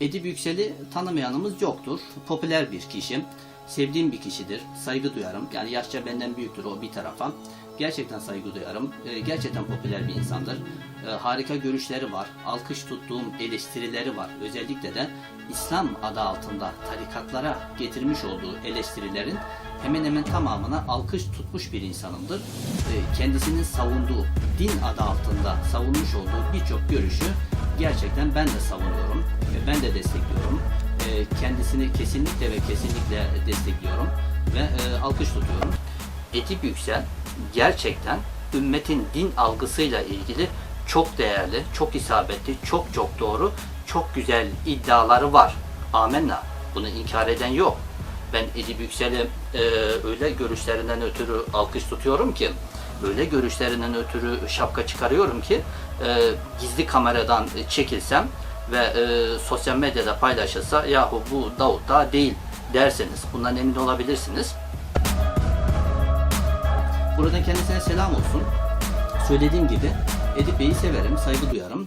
Edip Yüksel'i tanımayanımız yoktur. Popüler bir kişi. Sevdiğim bir kişidir. Saygı duyarım. Yani yaşça benden büyüktür o bir tarafa. Gerçekten saygı duyarım. Ee, gerçekten popüler bir insandır. Ee, harika görüşleri var. Alkış tuttuğum eleştirileri var. Özellikle de İslam adı altında tarikatlara getirmiş olduğu eleştirilerin hemen hemen tamamına alkış tutmuş bir insanımdır. Ee, kendisinin savunduğu, din adı altında savunmuş olduğu birçok görüşü gerçekten ben de savunuyorum. Destekliyorum. Ee, Kendisini kesinlikle ve kesinlikle destekliyorum ve e, alkış tutuyorum. Edip Yüksel gerçekten ümmetin din algısıyla ilgili çok değerli, çok isabetli, çok çok doğru, çok güzel iddiaları var. Amenna. Bunu inkar eden yok. Ben Edip Yüksel'i e, öyle görüşlerinden ötürü alkış tutuyorum ki, öyle görüşlerinden ötürü şapka çıkarıyorum ki, e, gizli kameradan çekilsem ve e, sosyal medyada paylaşılsa, yahu bu Davut da değil derseniz, bundan emin olabilirsiniz. Buradan kendisine selam olsun. Söylediğim gibi Edip Bey'i severim, saygı duyarım.